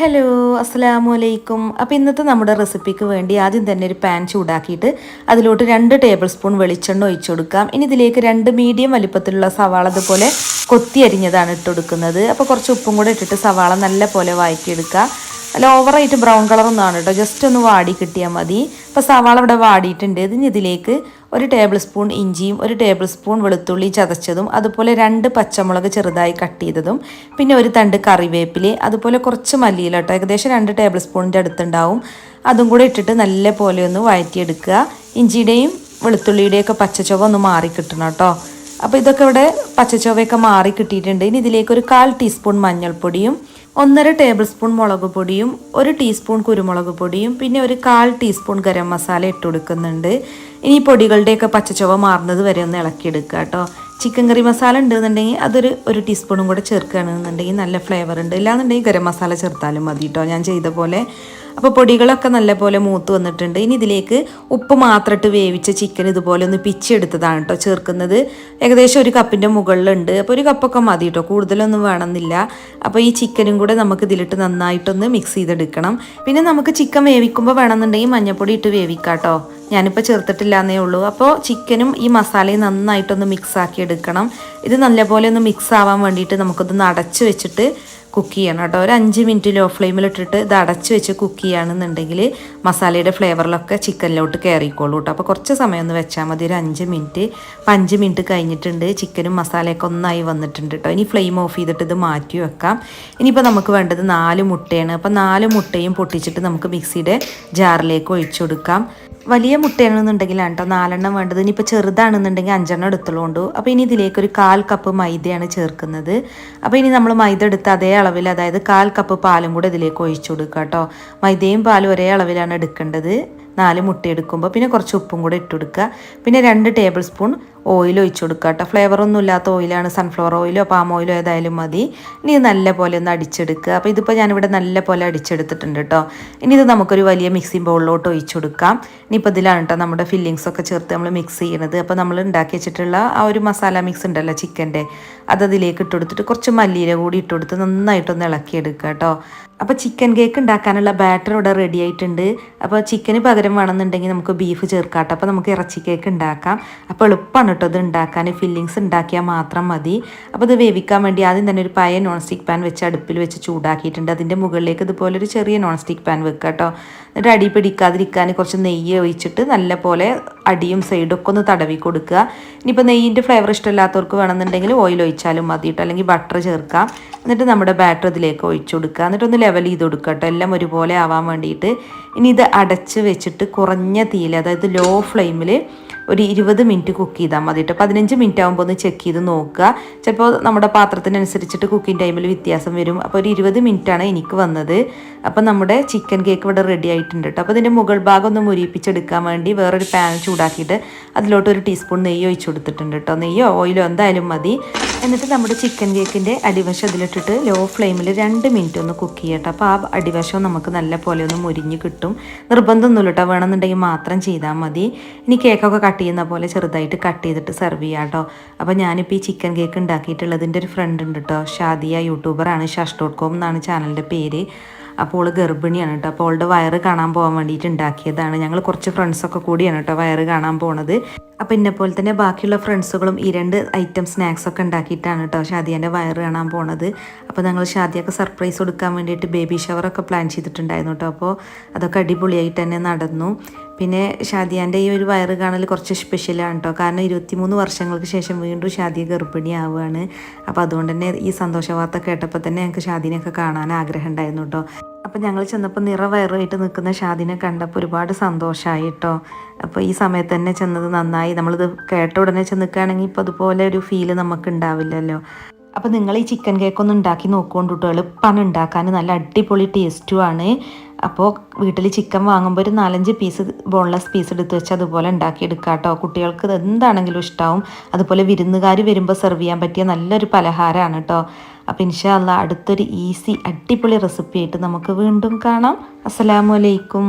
Hello അസ്സലാമു അലൈക്കും അപ്പോൾ ഇന്നത്തെ നമ്മുടെ റെസിപ്പിക്ക് വേണ്ടി ആദ്യം തന്നെ ഒരു പാൻ ചൂടാക്കിയിട്ട് അതിലോട്ട് രണ്ട് ടേബിൾ സ്പൂൺ വെളിച്ചെണ്ണ ഒഴിച്ചു കൊടുക്കാം. ഇനി ഇതിലേക്ക് രണ്ട് മീഡിയം വലിപ്പത്തിലുള്ള സവാള അതുപോലെ കൊത്തി അരിഞ്ഞതാണ് ഇട്ട് കൊടുക്കുന്നത്. അപ്പോൾ കുറച്ച് ഉപ്പും കൂടെ ഇട്ടിട്ട് സവാള നല്ല പോലെ വഴറ്റിയെടുക്കുക അല്ല ഓവറായിട്ട് ബ്രൗൺ കളറൊന്നാണ് കേട്ടോ ജസ്റ്റ് ഒന്ന് വാടി കിട്ടിയാൽ മതി. അപ്പോൾ സവാള ഇവിടെ വാടിയിട്ടുണ്ട്. ഇതിന് ഇതിലേക്ക് ഒരു ടേബിൾ സ്പൂൺ ഇഞ്ചിയും ഒരു ടേബിൾ സ്പൂൺ വെളുത്തുള്ളി ചതച്ചതും അതുപോലെ രണ്ട് പച്ചമുളക് ചെറുതായി കട്ട് ചെയ്തതും പിന്നെ ഒരു തണ്ട് കറിവേപ്പില അതുപോലെ കുറച്ച് മല്ലിയില കേട്ടോ ഏകദേശം രണ്ട് ടേബിൾ സ്പൂണിന്റെ അടുത്തുണ്ടാവും. അതും കൂടെ ഇട്ടിട്ട് നല്ല പോലെ ഒന്ന് വഴറ്റിയെടുക്കുക. ഇഞ്ചിയുടെയും വെളുത്തുള്ളിയുടെയൊക്കെ പച്ചച്ചുവ ഒന്ന് മാറി കിട്ടണം കേട്ടോ അപ്പോൾ ഇതൊക്കെ ഇവിടെ പച്ചച്ചുവയൊക്കെ മാറി കിട്ടിയിട്ടുണ്ട്. ഇനി ഇതിലേക്ക് ഒരു കാൽ ടീസ്പൂൺ മഞ്ഞൾപ്പൊടിയും ഒന്നര ടേബിൾ സ്പൂൺ മുളക് പൊടിയും ഒരു ടീസ്പൂൺ കുരുമുളക് പൊടിയും പിന്നെ ഒരു കാൽ ടീസ്പൂൺ ഗരം മസാല ഇട്ട് കൊടുക്കുന്നുണ്ട്. ഇനി പൊടികളുടെയൊക്കെ പച്ചച്ചുവ മാറുന്നത് വരെ ഒന്ന് ഇളക്കിയെടുക്കുക കേട്ടോ. ചിക്കൻ കറി മസാല ഉണ്ടെന്നുണ്ടെങ്കിൽ അതൊരു ഒരു ടീസ്പൂണും കൂടെ ചേർക്കുകയാണെന്നുണ്ടെങ്കിൽ നല്ല ഫ്ലേവർ ഉണ്ട്. ഇല്ലാന്നുണ്ടെങ്കിൽ ഗരം മസാല ചേർത്താലും മതി കേട്ടോ. ഞാൻ ചെയ്ത പോലെ അപ്പോൾ പൊടികളൊക്കെ നല്ലപോലെ മൂത്ത് വന്നിട്ടുണ്ട്. ഇനി ഇതിലേക്ക് ഉപ്പ് മാത്രം ഇട്ട് വേവിച്ച ചിക്കൻ ഇതുപോലെ ഒന്ന് പിച്ചെടുത്തതാണ് കേട്ടോ ചേർക്കുന്നത്. ഏകദേശം ഒരു കപ്പിന്റെ മുകളിലുണ്ട്. അപ്പോൾ ഒരു കപ്പൊക്കെ മതി കേട്ടോ കൂടുതലൊന്നും വേണമെന്നില്ല. അപ്പോൾ ഈ ചിക്കനും കൂടെ നമുക്ക് ഇതിലിട്ട് നന്നായിട്ടൊന്ന് മിക്സ് ചെയ്തെടുക്കണം. പിന്നെ നമുക്ക് ചിക്കൻ വേവിക്കുമ്പോൾ വേണമെന്നുണ്ടെങ്കിൽ മഞ്ഞൾപ്പൊടി ഇട്ട് വേവിക്കാം കേട്ടോ ഞാനിപ്പോൾ ചേർത്തിട്ടില്ല എന്നേ ഉള്ളൂ അപ്പോൾ ചിക്കനും ഈ മസാലയും നന്നായിട്ടൊന്ന് മിക്സ് ആക്കി എടുക്കണം. ഇത് നല്ലപോലെ ഒന്ന് മിക്സ് ആവാൻ വേണ്ടിയിട്ട് നമുക്കൊന്ന് അടച്ച് വെച്ചിട്ട് കുക്ക് ചെയ്യണം കേട്ടോ. ഒരു അഞ്ച് മിനിറ്റ് ലോ ഫ്ലെയിമിലിട്ടിട്ട് ഇത് അടച്ച് വെച്ച് കുക്ക് ചെയ്യുകയാണെന്നുണ്ടെങ്കിൽ മസാലയുടെ ഫ്ലേവറിലൊക്കെ ചിക്കനിലോട്ട് കയറിക്കോളൂ കേട്ടോ. അപ്പോൾ കുറച്ച് സമയം ഒന്ന് വെച്ചാൽ മതി. ഒരു അഞ്ച് മിനിറ്റ് അപ്പോൾ അഞ്ച് മിനിറ്റ് കഴിഞ്ഞിട്ടുണ്ട്. ചിക്കനും മസാലയൊക്കെ ഒന്നായി വന്നിട്ടുണ്ട് കേട്ടോ. ഇനി ഫ്ലെയിം ഓഫ് ചെയ്തിട്ട് ഇത് മാറ്റി വെക്കാം. ഇനിയിപ്പോൾ നമുക്ക് വേണ്ടത് നാല് മുട്ടയാണ്. അപ്പോൾ നാല് മുട്ടയും പൊട്ടിച്ചിട്ട് നമുക്ക് മിക്സിയുടെ ജാറിലേക്ക് ഒഴിച്ചു കൊടുക്കാം. വലിയ മുട്ടയാണെന്നുണ്ടെങ്കിലാണ് കേട്ടോ നാലെണ്ണം വേണ്ടത്. ഇനിയിപ്പോൾ ചെറുതാണെന്നുണ്ടെങ്കിൽ അഞ്ചെണ്ണം എടുത്തുള്ളൂ അപ്പോൾ ഇനി ഇതിലേക്ക് ഒരു കാൽ കപ്പ് മൈദയാണ് ചേർക്കുന്നത്. അപ്പോൾ ഇനി നമ്മൾ മൈദ എടുത്ത് അതേ അളവിൽ അതായത് കാൽ കപ്പ് പാലും കൂടെ ഇതിലേക്ക് ഒഴിച്ചു കൊടുക്കുക കേട്ടോ. മൈദയും പാലും ഒരേ അളവിലാണ് എടുക്കേണ്ടത്. നാല് മുട്ട എടുക്കുമ്പോൾ പിന്നെ കുറച്ച് ഉപ്പും കൂടെ ഇട്ട് കൊടുക്കുക. പിന്നെ രണ്ട് ടേബിൾ സ്പൂൺ ഓയിൽ ഒഴിച്ചു കൊടുക്കുക കേട്ടോ. ഫ്ലേവർ ഒന്നും ഇല്ലാത്ത ഓയിലാണ് സൺഫ്ലവർ ഓയിലോ പാം ഓയിലോ ഏതായാലും മതി. ഇനി ഇത് നല്ല പോലെ ഒന്ന് അടിച്ചെടുക്കുക. അപ്പോൾ ഇതിപ്പോൾ ഞാനിവിടെ നല്ല പോലെ അടിച്ചെടുത്തിട്ടുണ്ട് കേട്ടോ. ഇനി ഇത് നമുക്കൊരു വലിയ മിക്സിംഗ് ബൗളിലോട്ട് ഒഴിച്ചു കൊടുക്കാം. ഇനിയിപ്പോൾ ഇതിലാണ് കേട്ടോ നമ്മുടെ ഫില്ലിങ്സ് ഒക്കെ ചേർത്ത് നമ്മൾ മിക്സ് ചെയ്യണത്. അപ്പോൾ നമ്മൾ ഉണ്ടാക്കി വെച്ചിട്ടുള്ള ആ ഒരു മസാല മിക്സ് ഉണ്ടല്ലോ ചിക്കന്റെ അത് അതിലേക്ക് ഇട്ട് കൊടുത്തിട്ട് കുറച്ച് മല്ലിയില കൂടി ഇട്ട് കൊടുത്ത് നന്നായിട്ടൊന്ന് ഇളക്കിയെടുക്കുക കേട്ടോ. അപ്പോൾ ചിക്കൻ കേക്ക് ഉണ്ടാക്കാനുള്ള ബാറ്റർ ഇവിടെ റെഡി ആയിട്ടുണ്ട്. അപ്പോൾ ചിക്കന് പകരം വേണമെന്നുണ്ടെങ്കിൽ നമുക്ക് ബീഫ് ചേർക്കാം കേട്ടോ. അപ്പോൾ നമുക്ക് ഇറച്ചി കേക്ക് ഉണ്ടാക്കാം. അപ്പോൾ എളുപ്പമാണ് കേട്ടോ ഇത് ഉണ്ടാക്കാൻ ഫില്ലിങ്സ് ഉണ്ടാക്കിയാൽ മാത്രം മതി. അപ്പോൾ ഇത് വേവിക്കാൻ വേണ്ടി ആദ്യം തന്നെ ഒരു പഴയ നോൺ സ്റ്റിക്ക് പാൻ വെച്ച് അടുപ്പിൽ വെച്ച് ചൂടാക്കിയിട്ടുണ്ട്. അതിന്റെ മുകളിലേക്ക് ഇതുപോലെ ഒരു ചെറിയ നോൺ സ്റ്റിക്ക് പാൻ വെക്കുക കേട്ടോ. എന്നിട്ട് അടി പിടിക്കാതിരിക്കാൻ കുറച്ച് നെയ്യ് ഒഴിച്ചിട്ട് നല്ല പോലെ അടിയും സൈഡും ഒക്കെ ഒന്ന് തടവി കൊടുക്കുക. ഇനിയിപ്പോൾ നെയ്യിന്റെ ഫ്ലേവർ ഇഷ്ടമില്ലാത്തവർക്ക് വേണമെന്നുണ്ടെങ്കിൽ ഓയിൽ ഒഴിച്ചാലും മതി കേട്ടോ. അല്ലെങ്കിൽ ബട്ടർ ചേർക്കാം. എന്നിട്ട് നമ്മുടെ ബാറ്റർ ഇതിലേക്ക് ഒഴിച്ചു കൊടുക്കുക. എന്നിട്ട് ഒന്ന് ലെവൽ ചെയ്ത് കൊടുക്കുക കേട്ടോ. എല്ലാം ഒരുപോലെ ആവാൻ വേണ്ടിയിട്ട്. ഇനി ഇത് അടച്ച് വെച്ചിട്ട് കുറഞ്ഞ തീയിൽ അതായത് ലോ ഫ്ലെയിമിൽ ഒരു ഇരുപത് മിനിറ്റ് കുക്ക് ചെയ്താൽ മതി കേട്ടോ. പതിനഞ്ച് മിനിറ്റ് ആകുമ്പോൾ ഒന്ന് ചെക്ക് ചെയ്ത് നോക്കുക. ചിലപ്പോൾ നമ്മുടെ പാത്രത്തിനനുസരിച്ചിട്ട് കുക്കിംഗ് ടൈമിൽ വ്യത്യാസം വരും. അപ്പോൾ ഒരു ഇരുപത് മിനിറ്റാണ് എനിക്ക് വന്നത്. അപ്പോൾ നമ്മുടെ ചിക്കൻ കേക്ക് ഇവിടെ റെഡി ആയിട്ടുണ്ട് കേട്ടോ. അപ്പോൾ ഇതിന്റെ മുകൾ ഭാഗം ഒന്ന് മുരിപ്പിച്ചെടുക്കാൻ വേണ്ടി വേറൊരു പാൻ ചൂടാക്കിയിട്ട് അതിലോട്ട് ഒരു ടീസ്പൂൺ നെയ്യ് ഒഴിച്ചു കൊടുത്തിട്ടുണ്ട് കേട്ടോ നെയ്യോ ഓയിലോ എന്തായാലും മതി. എന്നിട്ട് നമ്മുടെ ചിക്കൻ കേക്കിന്റെ അടിവശം അതിലിട്ടിട്ട് ലോ ഫ്ലെയിമിൽ രണ്ട് മിനിറ്റ് ഒന്ന് കുക്ക് ചെയ്യട്ടെ അപ്പോൾ ആ അടിവശം നമുക്ക് നല്ല പോലെ ഒന്ന് മുരിഞ്ഞ് കിട്ടും. നിർബന്ധമൊന്നുമില്ല കേട്ടോ വേണമെന്നുണ്ടെങ്കിൽ മാത്രം ചെയ്താൽ മതി. ഇനി കേക്കൊക്കെ കട്ട് ചെയ്യുന്ന പോലെ ചെറുതായിട്ട് കട്ട് ചെയ്തിട്ട് സെർവ് ചെയ്യാം കേട്ടോ അപ്പോൾ ഞാനിപ്പോൾ ഈ ചിക്കൻ കേക്ക് ഉണ്ടാക്കിയിട്ടുള്ളതിന്റെ ഒരു ഫ്രണ്ട് ഉണ്ട് കേട്ടോ ഷാദിയ യൂട്യൂബറാണ് ഷഷ് ഡോട്ട് കോം എന്നാണ് ചാനലിന്റെ പേര്. അപ്പോൾ അവൾ ഗർഭിണിയാണ് കേട്ടോ അപ്പോൾ അവളുടെ വയറ് കാണാൻ പോകാൻ വേണ്ടിയിട്ട് ഉണ്ടാക്കിയതാണ് ഞങ്ങൾ കുറച്ച് ഫ്രണ്ട്സൊക്കെ കൂടിയാണ് കേട്ടോ വയറ് കാണാൻ പോണത്. അപ്പോൾ എന്നെ പോലെ തന്നെ ബാക്കിയുള്ള ഫ്രണ്ട്സുകളും ഈ രണ്ട് ഐറ്റം സ്നാക്സ് ഒക്കെ ഉണ്ടാക്കിയിട്ടാണ് കേട്ടോ ഷാദിയന്റെ വയറ് കാണാൻ പോണത്. അപ്പോൾ ഞങ്ങൾ ഷാദിയൊക്കെ സർപ്രൈസ് കൊടുക്കാൻ വേണ്ടിയിട്ട് ബേബി ഷവറൊക്കെ പ്ലാൻ ചെയ്തിട്ടുണ്ടായിരുന്നു കേട്ടോ അപ്പോൾ അതൊക്കെ അടിപൊളിയായിട്ട് തന്നെ നടന്നു. പിന്നെ ഷാദിയാന്റെ ഈ ഒരു വയറ് കാണൽ കുറച്ച് സ്പെഷ്യലാണ് കേട്ടോ കാരണം ഇരുപത്തിമൂന്ന് വർഷങ്ങൾക്ക് ശേഷം വീണ്ടും ഷാദിയ ഗർഭിണിയാവുകയാണ് അപ്പോൾ അതുകൊണ്ട് തന്നെ ഈ സന്തോഷ വാർത്ത കേട്ടപ്പോൾ തന്നെ ഞങ്ങൾക്ക് ഷാദിനെയൊക്കെ കാണാൻ ആഗ്രഹം ഉണ്ടായിരുന്നു കേട്ടോ അപ്പോൾ ഞങ്ങൾ ചെന്നപ്പോൾ നിറ വയറുമായിട്ട് നിൽക്കുന്ന ഷാദിനെ കണ്ടപ്പോൾ ഒരുപാട് സന്തോഷമായി കേട്ടോ അപ്പോൾ ഈ സമയത്ത് തന്നെ ചെന്നത് നന്നായി. നമ്മളിത് കേട്ട ഉടനെ ചെന്ന് നിൽക്കുകയാണെങ്കിൽ ഇപ്പോൾ അതുപോലെ ഒരു ഫീൽ നമുക്ക് ഉണ്ടാവില്ലല്ലോ അപ്പോൾ നിങ്ങൾ ഈ ചിക്കൻ കേക്ക് ഒന്ന് ഉണ്ടാക്കി നോക്കുകൊണ്ട് കേട്ടോ എളുപ്പമാണ് ഉണ്ടാക്കാൻ. നല്ല അടിപൊളി ടേസ്റ്റുമാണ് അപ്പോൾ വീട്ടിൽ ചിക്കൻ വാങ്ങുമ്പോൾ ഒരു നാലഞ്ച് പീസ് ബോൺലെസ് പീസ് എടുത്ത് വെച്ച് അതുപോലെ ഉണ്ടാക്കിയെടുക്കുക കേട്ടോ കുട്ടികൾക്ക് എന്താണെങ്കിലും ഇഷ്ടമാവും അതുപോലെ വിരുന്നുകാർ വരുമ്പോൾ സെർവ് ചെയ്യാൻ പറ്റിയ നല്ലൊരു പലഹാരമാണ് കേട്ടോ അപ്പോൾ ഇൻഷാല്ല അടുത്തൊരു ഈസി അടിപൊളി റെസിപ്പി ആയിട്ട് നമുക്ക് വീണ്ടും കാണാം. അസ്സലാമു അലൈക്കും.